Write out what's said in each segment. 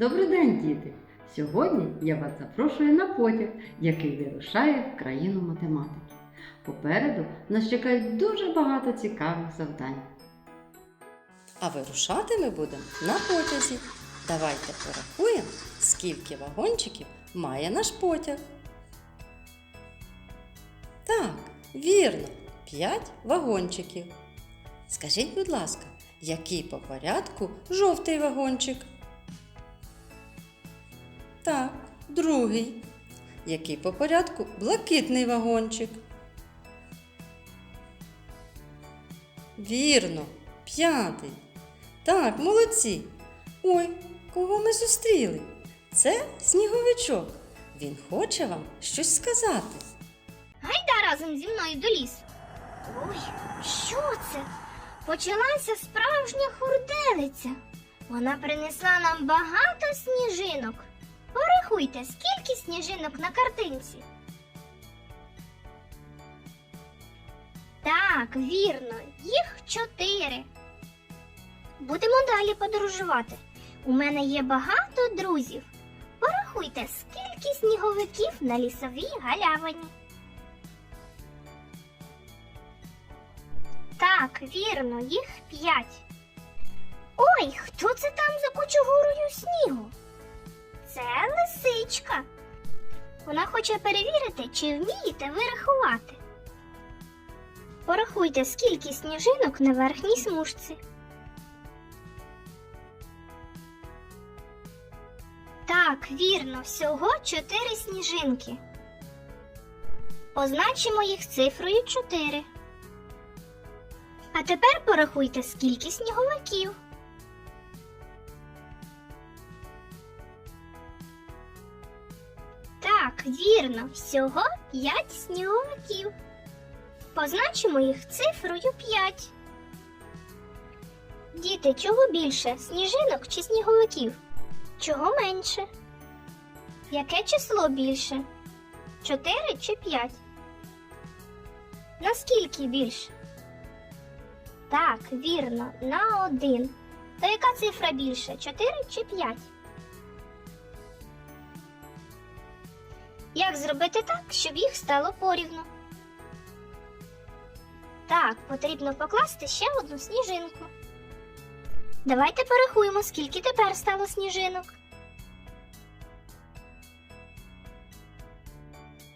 Добрий день, діти! Сьогодні я вас запрошую на потяг, який вирушає в країну математики. Попереду нас чекають дуже багато цікавих завдань. А вирушати ми будемо на потязі. Давайте порахуємо, скільки вагончиків має наш потяг. Так, вірно, 5 вагончиків. Скажіть, будь ласка, який по порядку жовтий вагончик? Так, другий. Який по порядку блакитний вагончик? Вірно, п'ятий. Так, молодці. Ой, кого ми зустріли? Це сніговичок. Він хоче вам щось сказати. Гайда разом зі мною до лісу. Ой, що це? Почалася справжня хурделиця. Вона принесла нам багато сніжинок. Порахуйте, скільки сніжинок на картинці. Так, вірно, їх чотири. Будемо далі подорожувати. У мене є багато друзів. Порахуйте, скільки сніговиків на лісовій галявині. Так, вірно, їх п'ять. Ой, хто це там за кучугурою снігу? Це лисичка. Вона хоче перевірити, чи вмієте ви рахувати. Порахуйте, скільки сніжинок на верхній смужці. Так, вірно, всього чотири сніжинки. Позначимо їх цифрою 4. А тепер порахуйте, скільки сніговиків. Так, вірно, всього 5 сніговиків. Позначимо їх цифрою 5. Діти, чого більше? Сніжинок чи сніговиків? Чого менше? Яке число більше? 4 чи 5? Наскільки більше? Так, вірно, на один. То яка цифра більше? 4 чи 5? Як зробити так, щоб їх стало порівну? Так, потрібно покласти ще одну сніжинку. Давайте порахуємо, скільки тепер стало сніжинок.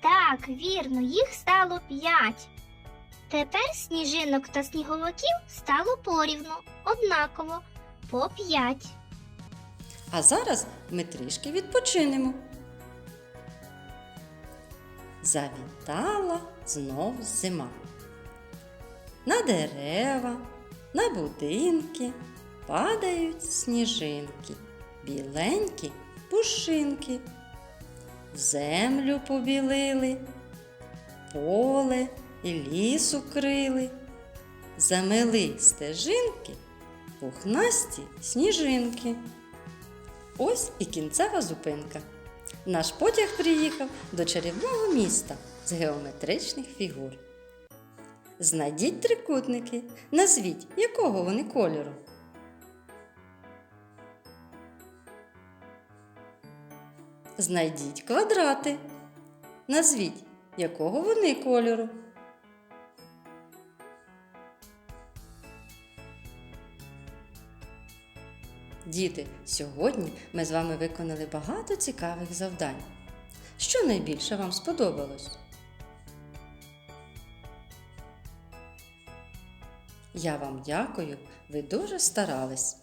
Так, вірно, їх стало 5. Тепер сніжинок та сніговиків стало порівну, однаково, по 5. А зараз ми трішки відпочинемо. Завітала знов зима. На дерева, на будинки падають сніжинки, біленькі пушинки. Землю побілили, поле і ліс укрили, замели стежинки, пухнасті сніжинки. Ось і кінцева зупинка. Наш потяг приїхав до чарівного міста з геометричних фігур. Знайдіть трикутники, назвіть, якого вони кольору. Знайдіть квадрати. Назвіть, якого вони кольору. Діти, сьогодні ми з вами виконали багато цікавих завдань. Що найбільше вам сподобалось? Я вам дякую, ви дуже старались.